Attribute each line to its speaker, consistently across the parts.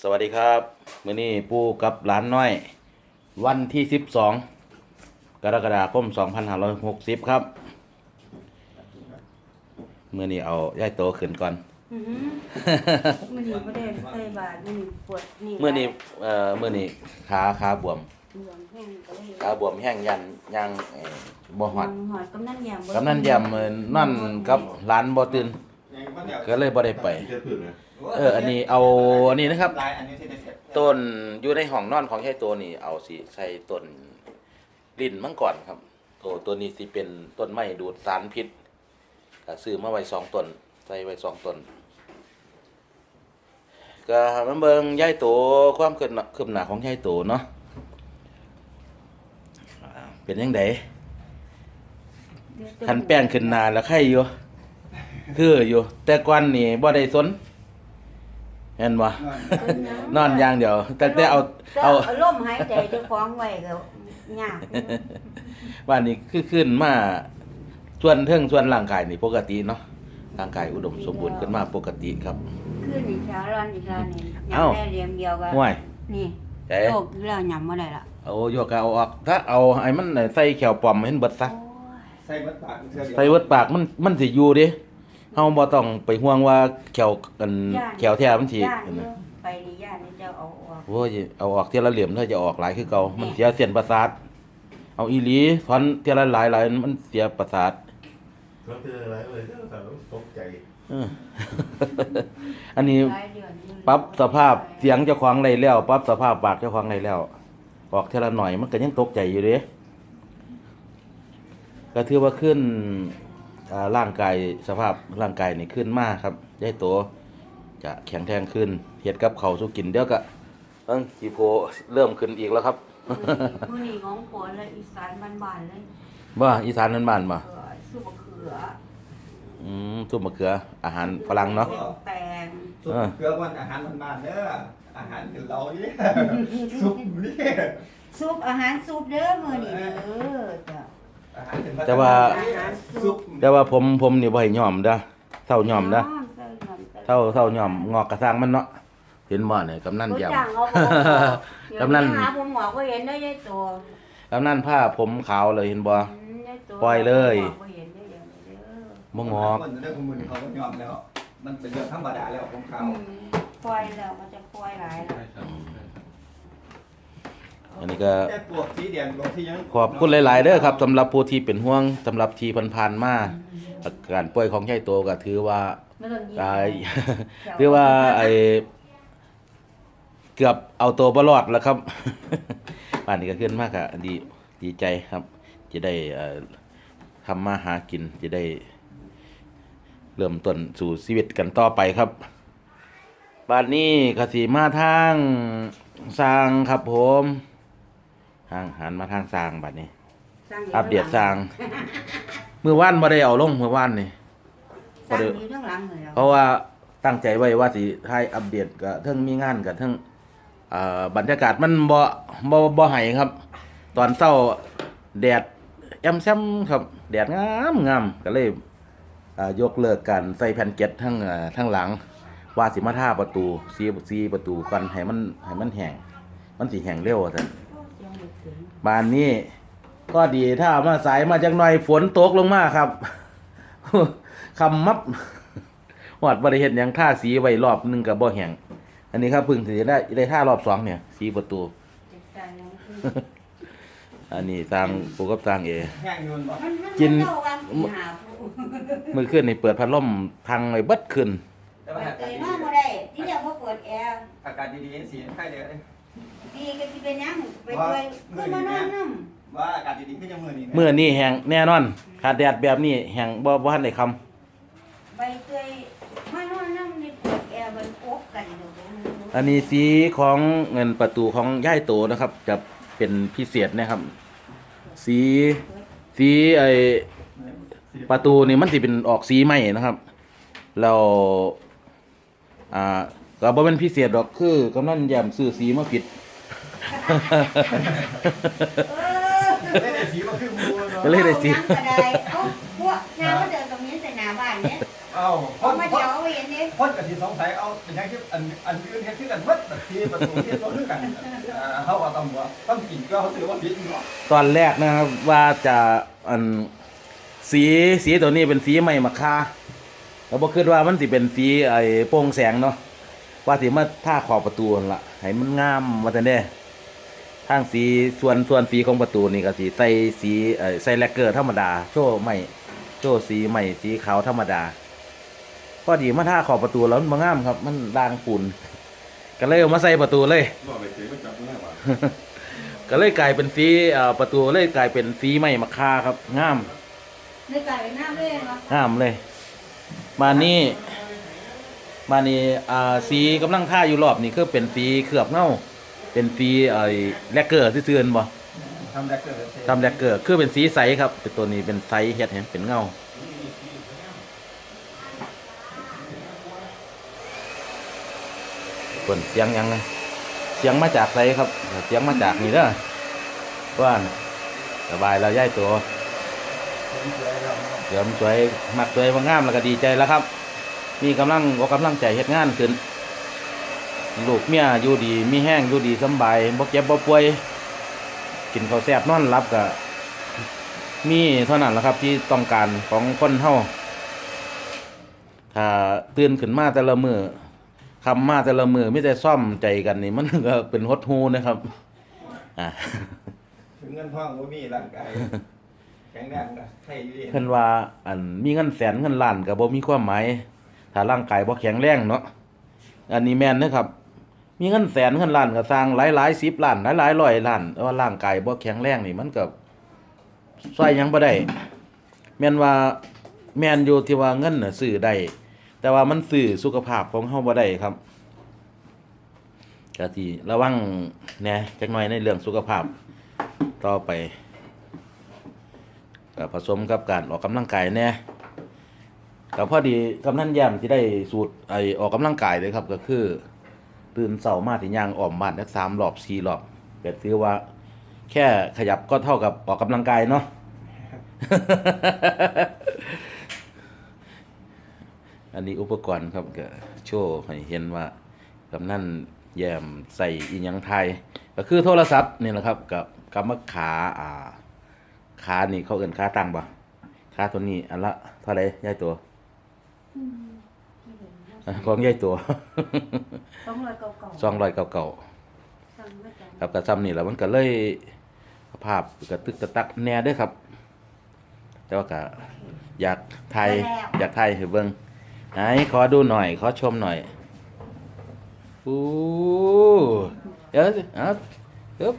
Speaker 1: สวัสดีครับมื้อนี้ปู่กับหลานน้อย วันที่12กรกฎาคม2560ครับมื้อนี้เอาย่ายโตขึ้นก่อน
Speaker 2: อือหือมันนี่บ่ได้ใส่บาทมันนี่ปวดนี่
Speaker 1: มื้อนี้เอ่อมื้อนี้ขาขาบวม
Speaker 2: บวมแห้งก็เลย
Speaker 1: ขาบวมแห้งยันยังเอ่อบ่ฮอด
Speaker 2: หอดกำนันยาม
Speaker 1: กำนันยำเอ่อนั่นกับหลานบ่ตื่น ก็เลยบ่ได้ไป เออ อันนี้เอาอันนี้นะครับ
Speaker 3: ลายอันนี้ที่ได้เสร็จ
Speaker 1: ต้นอยู่ในห้องนอนของยายโตนี่เอาสิใส่ต้นลิ้นมังกรครับโตตัวนี้สิเป็นต้นไม้ดูดสารพิษก็ซื้อมาไว้สองต้นใส่ไว้สองต้นก็มันเบิ่งยายโตความคืบหน้าคืบหน้าของยายโตเนาะอ่าเป็นยังไงคันแป้งขึ้นหนาแล้วไข่อยู่ คืออยู่แต่ก่อนนี่บ่ได้สนเห็นบ่นอนอย่างเดียว แต่แต่เอา
Speaker 2: เอา
Speaker 1: เอา
Speaker 2: เอาลมหายใจเจะฟ้าของไว้ก็ยากอยู่
Speaker 1: ว่านี่คือขึ้นมาส่วนเทิงส่วนร่างกายนี่ปกติเนาะร่างกายอุดมสมบูรณ์ขึ้นมาปกติครับ
Speaker 2: ขึ้นอีกเช้าร้อนอีกแล้วนี่
Speaker 1: เอ้า
Speaker 2: ยำได้เรียมเดียวก็
Speaker 1: ห่วย
Speaker 2: นี่
Speaker 1: แต่
Speaker 2: โลกอีกแล้วยำบ่ได้ละ
Speaker 1: เอาโยกเอาออกถ้าเอาไอ้มันใส่แขวปลอมเห็นเบิดซะ
Speaker 2: โอ้ย
Speaker 3: ใส่วัดปากเสื้อเดียว
Speaker 1: ใส่เบิดปากมันมันสิอยู่เด้ เฮาบ่ต้องไปห่วงว่าแขวกัน
Speaker 2: ย่าน
Speaker 1: แขวแท้มันสิ
Speaker 2: ย่านอยู่ไปนี่ย่านนี่เจ้าเอาออก
Speaker 1: โอ้ยเอาออกเทียละเหลี่ยมถ้าจะออกหลายคือเก่ามันเสียเส้นประสาทเอาอีหลีถอนเทียละหลายหลายมันเสียประสาท
Speaker 4: รถเป็นอะไรเลยแต่ตกใจ
Speaker 1: เอออันนี้
Speaker 2: หลายเดือนอยู่
Speaker 1: ปรับสภาพเสียงเจ้าของได้แล้วปรับสภาพปากเจ้าของได้แล้ว ออกเทละหน่อยมันก็ยังตกใจอยู่เด้ก็ถือว่าขึ้นอ่า ร่างกายสภาพร่างกายนี่ขึ้นมากครับยายโตจะแข็งแรงขึ้นเฮ็ดกับเขาวสู้กินเดี๋ยวก็เอิ้งขีโพเริ่มขึ้นอีกแล้วครับ
Speaker 2: มื้อนี้ของโปรดเลยอีสานบ้านๆเลย
Speaker 1: ว่าอีสานนั้นบ้านมา
Speaker 2: เออซุปมะเขือ
Speaker 1: อืมซุปมะเขือ อาหารฝรั่งเนาะ
Speaker 2: แตง
Speaker 3: สุกเกลือวันอาหารบ้านๆเด้ออาหารคือเราเนี่ยซุปนี่
Speaker 2: ซุปอาหารซุปเด้อมื้อนี้เด้อจ้ะ
Speaker 3: อาหารถึง
Speaker 1: แต่ว่า
Speaker 2: อาหารซุ
Speaker 3: ซุ
Speaker 2: ป
Speaker 3: ป
Speaker 1: แต่ว่าผมผมนี่บ่ให้ยอมเด้อเท่ายอมเด้อ
Speaker 2: ใส่ยอมใส่
Speaker 1: เท่าเท่ายอมงอกกระซังมันเนาะเห็นบ่เนี่ยกำนัน
Speaker 2: บ่
Speaker 1: ย
Speaker 2: จ้างเอาบ่
Speaker 1: กำนัน
Speaker 2: เดี๋ยวหาผมหมอก็เห็นได้ยายตัวำ
Speaker 1: กำนันผ้าผมขาวเลยเห็นบ่
Speaker 2: อืมยายตัว
Speaker 1: ปล่อยเลย
Speaker 2: หมอก็เห็นได้อย่างนี้เด้อ
Speaker 1: บ่งอก
Speaker 3: คนเรื่องของมึงเขาก็ยอมแล้ว มันเป็นเรื่องธรรมดาแล้วของเขา
Speaker 2: อืมปล่อยแล้วมันจะปล่อยหลายแล้ว
Speaker 1: อันนี้ก็
Speaker 3: แต่ปวกสีแดงปวกที่ยัง
Speaker 1: ขอบคุณหลาย ๆเด้อครับสำหรับผู้ที่เป็นห่วงสำหรับที่ผ่านๆมาอาการป่วยของยายโตก็ถือว่า
Speaker 2: ไม่ต้องยิ้ม
Speaker 1: ตายถือว่าไอเกือบเอาตัวบ่รอดแล้วครับ ป่านนี้ก็ขึ้นมากอะดีดีใจครับ จะได้เอ่อทำมาหากินจะได้ เริ่มต้นสู่ชีวิตกันต่อไปครับ บ้านนี้กสิมาทางสร้างครับผม ทางหันมาทางสร้างบัดนี้
Speaker 2: สร้างยู่
Speaker 1: อัปเดตสร้าง มือว่านบ่ได้เอาลงมือว่านนี่
Speaker 2: สร้างอยู่ข้างหลังเลย
Speaker 1: เพราะว่าตั้งใจไว้ว่าสิให้อัปเดตกับเทิงมีงานกับเทิงเอ่อบรรยากาศมันบ่บ่บ่ให้ครับ ตอนเช้าแดดแอมแซมครับ แดดงามงามก็เลยอ่ายกเลิกการใส่แผ่นเก็ตทั้งอ่าทั้งหลัง ว่าสิมาท่าประตูซีซีประตูก่อนให้มันให้มันแห้งมันสิแห้งเร็วท่าซั่น
Speaker 2: ยังไม่ถึง
Speaker 1: บ้านนี้ก็ดีถ้ามาสายมาจากหน่อยฝนตกลงมาครับคำมับหอดบริเฮ็ดหยังท่าสีไว้รอบหนึงกับบ่แห้งอันนี้ครับเพึ่งสิได้ได้ท่ารอบสองเนี่ย สีประตู
Speaker 2: เด็กใจยังคือ
Speaker 1: อันนี้สร้างปูกับสร้างเอ
Speaker 3: แห้งยูนบ่
Speaker 2: มันมัน
Speaker 1: กิน
Speaker 2: มัเข้าวังสิหาผู้
Speaker 1: มือขึ้นนี่เปิดพัดลมพังไว้เบิดขึ้น
Speaker 3: แต่ว่าอา
Speaker 2: ตื่
Speaker 3: กาศ
Speaker 2: นมาบ่ได้ที่เดียวบ่เปิดแอร์
Speaker 3: อากาศดีๆสีไข่เดียวเลย
Speaker 2: ดีก็สิเป็นหยังไปด้วยคือมานอนนำ
Speaker 3: ว่าอากาศดีๆขึ้นยังมือนี่
Speaker 1: เมื่อนี้แห้งแน่นอนขาดแดดแบบนี้แห้งบ่บ่ทันได้คำ
Speaker 2: ใบเตยมานอนนำนี่เปิดแอร์มันโอบกันอยู่
Speaker 1: อันนี้สีของเงินประตูของย่ายโตนะครับ จะเป็นพิเศษนะครับ สีสีไอประตูนี่มันสิเป็นออกสีไหมนะครับ แล้วอ่าก็บ่เป็นพิเศษดอกคือกำนันแยมซื้อสีมาผิด
Speaker 2: เออ
Speaker 3: ไม่ได้สีว่าคือมู
Speaker 1: ก็เลยได้สี
Speaker 2: อาน้ำก็ได้เอ้าพวกน้ำก็เดินตรงนี้ใส่หน้าบ้านเนี่ย
Speaker 3: เอ้าค
Speaker 2: เอา
Speaker 3: น
Speaker 2: มา
Speaker 3: ค
Speaker 2: เดี๋
Speaker 3: น
Speaker 2: ยวเอาไว้เห็นเนี่ย
Speaker 3: คคนกับที่สงสัยเอาเป็นอย่างที่อันอันอื่นเฮ็ดคือกันหมดแบบที่ประตูที่ตัวคือกันอ่าเขาก็ต้องว่าต้องกินก็เขาถือว่าผิดเนาะ
Speaker 1: ตอนแรกนะครับว่าจะอันสีสีตัวนี้เป็นสีไม้มะค่าแล้วบ่คิดว่ามันสิเป็นสีไอ้โปร่งแสงเนาะว่าสิมาท่าขอบประตูนั่นล่ะให้มันงามว่าแต่เด้ ทางสีส่วนส่วนสีของประตูนี่ก็สิใส่สีเอ่อใส่แลกเกอร์ธรรมดา โชว์ไม้โชว์สีไม้สีขาวธรรมดาพอดีมาท่าขอบประตูแล้วมันบ่งามครับ มันด่างปุ่นก็เลยเอามาใส่ประตูเลย
Speaker 4: บอกไปเจ๊ไม่จับไม่ได้หรอ
Speaker 1: ก็เลยกลายเป็นสีเอ่อประตูเลยกลายเป็นสีไม้มะค่าครับงาม
Speaker 2: ในไก่หน้าเล่นเนาะ
Speaker 1: งามเลย มานี่มานี่อ่าสีกำลังท่าอยู่รอบนี่คือเป็นสีเคลือบเงา เป็นสีไอ้แลกเกอร์ที่เตือนบ่
Speaker 3: ทำแรกเกิด
Speaker 1: ทำแลกเกอร์คือเป็นสีใสครับเป็นตัวนี้เป็นใสเฮ็ดเห็นเป็นเงาส่วนเสียงยังไงเสียงมาจากไสครับ เสียงมาจากนี่เด้อว่าน่ะสบายแล้วย้ายตัวเดี๋ยวมันสวยมักสวยมางามแล้วก็ดีใจแล้วครับ มีกำลังอกกำลังใจเฮ็ดงานขึ้น ลูกเมียอยู่ดีมีแห้งอยู่ดีสำบายบ่เจ็บบ่ป่วย กินข้าวแซ่บนอนหลับก็มีเท่านั้นแหละครับที่ต้องการของคนเฮาถ้าตื่นขึ้นมาแต่ละมือคำมาแต่ละมือไม่แต่ซ่อมใจกันนี่มันก็เป็นหดหูนะครับอ่า
Speaker 3: ถึงเงินทองบ่มีร่างกายแข็งแรงก็ใช่อยู่ดี
Speaker 1: เพิ่นว่า อันมีเงินแสนเงินล้านก็บ่มีความหมายถ้าร่างกายบ่แข็งแรงเนาะอันนี้แม่นเด้อครับ มีเงินแสนเงินล้านก็สร้างหลายๆ10ล้านหลายๆร้อยล้านแต่ว่าร่างกายบ่แข็งแรงนี่มันก็ช่ยังบ่ได้แม่นว่าแม่นอยู่ที่ว่าเงินน่ะซื้อได้แต่ว่ามันซื้อสุขภาพของเฮาบ่ได้ครับก็สิระวังแหน่จักหน่อยในเรื่องสุขภาพต่อไปก็ผสมกับการออกกำลังกายแน่ก็พอดีกำนันแย้มที่ได้สูตรไอออกกำลังกายเลยครับก็คือ ตื่นเสาร์มาถึงย่างอ้อมบ้านสักสามรอบสี่รอบก็ถือว่า แค่ขยับก็เท่ากับออกกำลังกายเนาะอันนี้อุปกรณ์ครับก็โชว์ให้เห็นว่ากำนันแย้มใส่อีหยังไทย ก็คือโทรศัพท์นี่แหละครับ กับกำมะขาอ่าขานี่เขาเอินขาตั้งปะขาตัวนี้อันละเท่าไรยายตัวอะ ของยายตัว
Speaker 2: สองร้อยเก่า
Speaker 1: สองร้อยเก่า
Speaker 2: ๆสั่งมาจาก
Speaker 1: ๆครับกระซ้ำนี่แหล้วมันก็เลยภาพกระตึกกระตักแหน่เด้วยครับ แต่ว่าก็อยากไทยอยากไทยให้เบิ่งไหนขอดูหน่อย ขอชมหน่อยอู้เดี๋ยวสิเอาเอ๊บ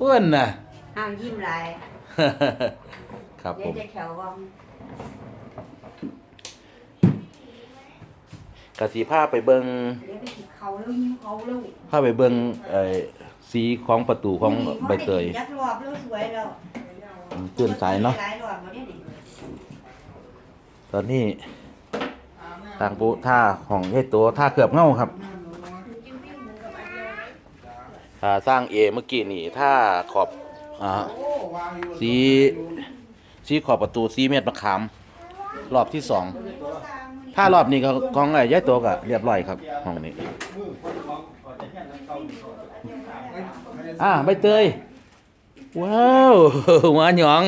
Speaker 1: อ้วนน่ะ
Speaker 2: ห้ามยิ้มหลาย
Speaker 1: ครับผ
Speaker 2: เดี๋ยว
Speaker 1: ม
Speaker 2: จะแขววอง
Speaker 1: กสีผ้าไปเบิง
Speaker 2: เดี๋ยวไปกินเขาแล้วยิ้มเขาแล้ว
Speaker 1: ผ้าไปเบิงเอ่อสีของประตูของใบเตย
Speaker 2: ยักรอบแล้วสวยแล้ว
Speaker 1: ตื่นสายเนาะ
Speaker 2: หลายรอบบ่ได้ดิ
Speaker 1: ตอนนี้ทางปูท่าของยายตัวท่าเกือบเงาครับท่าสร้างเอเมื่อกี้นี่ท่าขอบอ่าสีสีขอบประตูสีเม็ดมะขาม รอบที่สองถ้ารอบนี้ก็ของไอ้ยายตัวก็เรียบร้อยครับห้องนี้
Speaker 3: มือคนของก่อนจะแค่นั้นเก่าอยู่ก่อน
Speaker 1: อ่าใบเตยว้าวหวานหยอง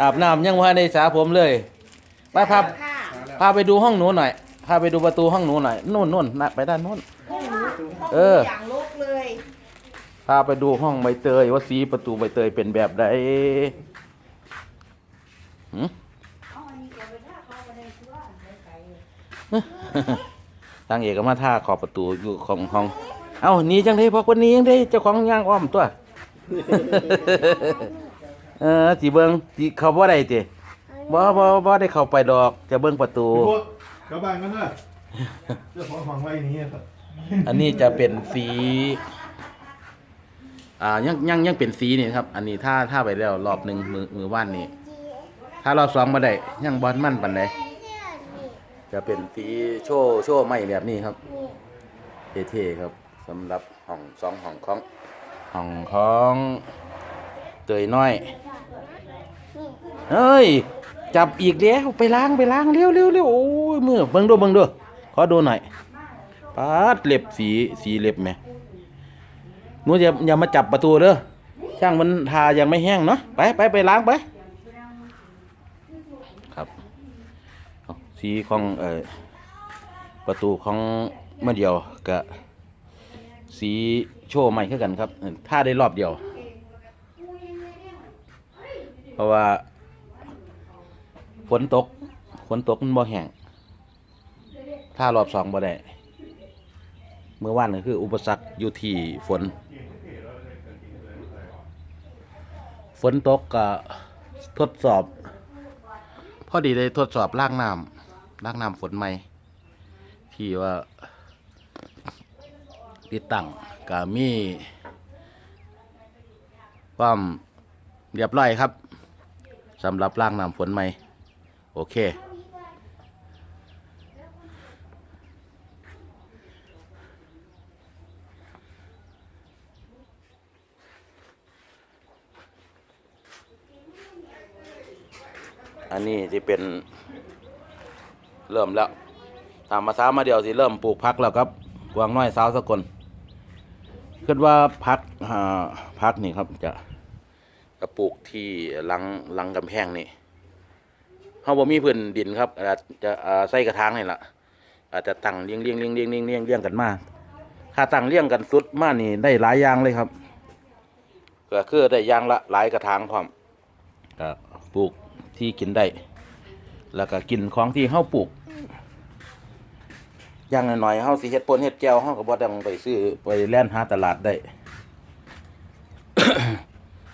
Speaker 1: อาบน้ำยังว่าในสาผมเลยไปพา
Speaker 2: ผ้า
Speaker 1: พาไปดูห้องหนูหน่อยพาไปดูประตูห้องหนูหน่อยนู่นนู่นนะไปด้านนู้นเออ
Speaker 2: อย่างลกเลย
Speaker 1: พาไปดูห้องใบเตยว่าสีประตูใบเตยเป็นแบบใดหืม
Speaker 2: เอาอันนี้เก็บไว้ถ้าเขาบ่ได้คือว่าไกล ๆ
Speaker 1: ทางเอกก็มาท่าขอบประตูอยู่ของห้อง เอ้าหนีจังได้พอคนนี้ยังได้เจ้าของย่างอ้อมตัว เออสีเบิงสีเขาบ่ได้ติบ่บ่บ่ได้เข้าไปดอก จะเบิ่งประตู
Speaker 4: พวกกระบางกันเถอะเจ้าของห้องไว้นี้ครับ
Speaker 1: อันนี้จะเป็นสี อ่ายังยังยังเป็นสีนี่ครับ อันนี้ถ้าถ้าไปแล้วรอบหนึ่งมือมือว่านนี่ถ้ารอบสองมาได้ยังบอลมั่นปันใด จะเป็นสีโชว์โชว์ไม่แบบนี้ครับเท่ๆครับสำหรับห้องสองห้องของห้องของเตยน้อย เฮ้ย จับอีกแล้วไปล้างไปล้างเร็วเร็วเร็วโอ้ยมือเบิ่งดูเบิ่งดูขอดูหน่อยปาดเล็บสีสีเล็บไหมหนูอย่าอย่ามาจับประตูเด้อช่างมันทายังไม่แห้งเนาะไปไปไปล้างไปครับเอา สีของเอ่อประตูของเมื่อเดียวกับสีโชว์ใหม่คือกันครับท่าได้รอบเดียว เพราะว่าฝนตกฝนตกมันบ่แห้งถ้ารอบสองบ่ได้เมื่อวานก็คือ อุปสรรคอยู่ที่ฝน ฝนตกก็ทดสอบ พอดีได้ทดสอบล่างน้ำ ล่างน้ำฝนใหม่ ที่ว่าติดตั้งก็มีความเรียบร้อยครับสำหรับล่างน้ำฝนใหม่ โอเคอันนี้จะเป็น เริ่มแล้วตามมาซ้ามาเดียวสิเริ่มปลูกพักแล้วครับกวางน้อยสาวสกลคิดว่าพักอ่าพักนี่ครับจะจะปลูกที่หลังหลังกำแพงนี่เขาบ่มีพื้นดินครับอาจจะอ่าใส่กระถางนี่แหละอาจจะตั้งเลี้ยงเลี้ยงเลี้ยงเลี้ยงเลี้ยงเลี้ยงเลี้ยงกันมาถ้าตั้งเลี้ยงกันสุดมากนี่ได้หลายอย่างเลยครับก็คือได้อย่างละหลายกระถางพร้อมก็ปลูกที่กินได้ แล้วก็กินของที่เฮาปลูก อย่างน้อยๆเฮาสิเฮ็ดปนเฮ็ดแก้วเฮาก็บ่ต้องไปซื้อไปแล่นหาตลาดได้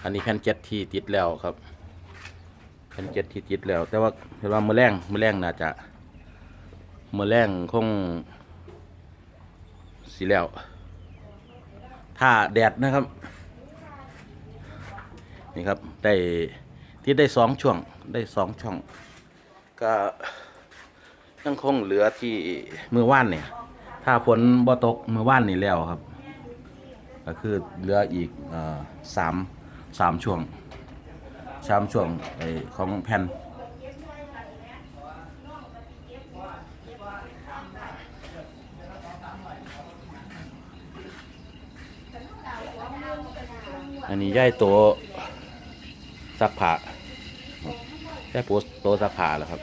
Speaker 1: อันนี้แผ่นเจ็ดที่ติดแล้วครับแผ่นเจ็ดที่ติดแล้ว แต่ว่าเห็นว่ามื้อแรงมื้อแรงน่าจะมื้อแรงคงสิแล้วถ้าแดดนะครับ นี่ครับได้ที่ได้สองช่วงได้สองช่องก็ ยังคงเหลือที่มือว่านเนี่ย ถ้าฝนบ่ตกมือว่านนี่แล้วครับ ก็คือเหลืออีกเอ่อสามสามช่วงสามช่วงไอของแผ่นอันนี้ย่ายโตวซักผ้าย่ายโปสโตวซักผ้าแล้วครับ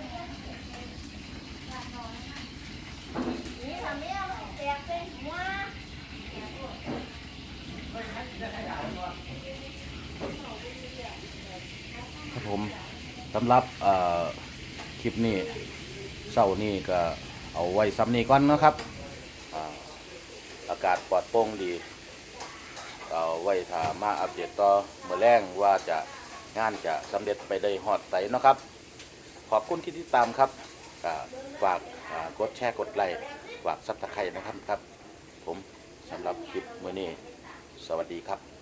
Speaker 2: นี่ทำไม่เอาแตกใส่หัว
Speaker 1: ครับผมสำหรับคลิปนี้เสาร์นี้ก็เอาไว้ซ้ำนี้ก่อนนะครับอากาศปลอดโปร่งดีเอาไว้ถามาอัปเดตต่อเมื่อแรงว่าจะงานจะสำเร็จไปได้ฮอดใสนะครับ ขอบคุณที่ติดตามครับฝากกดแชร์กดไลค์ฝากซับสไครต์นะครับครับ ผมสำหรับคลิปมื้อนี้ สวัสดีครับ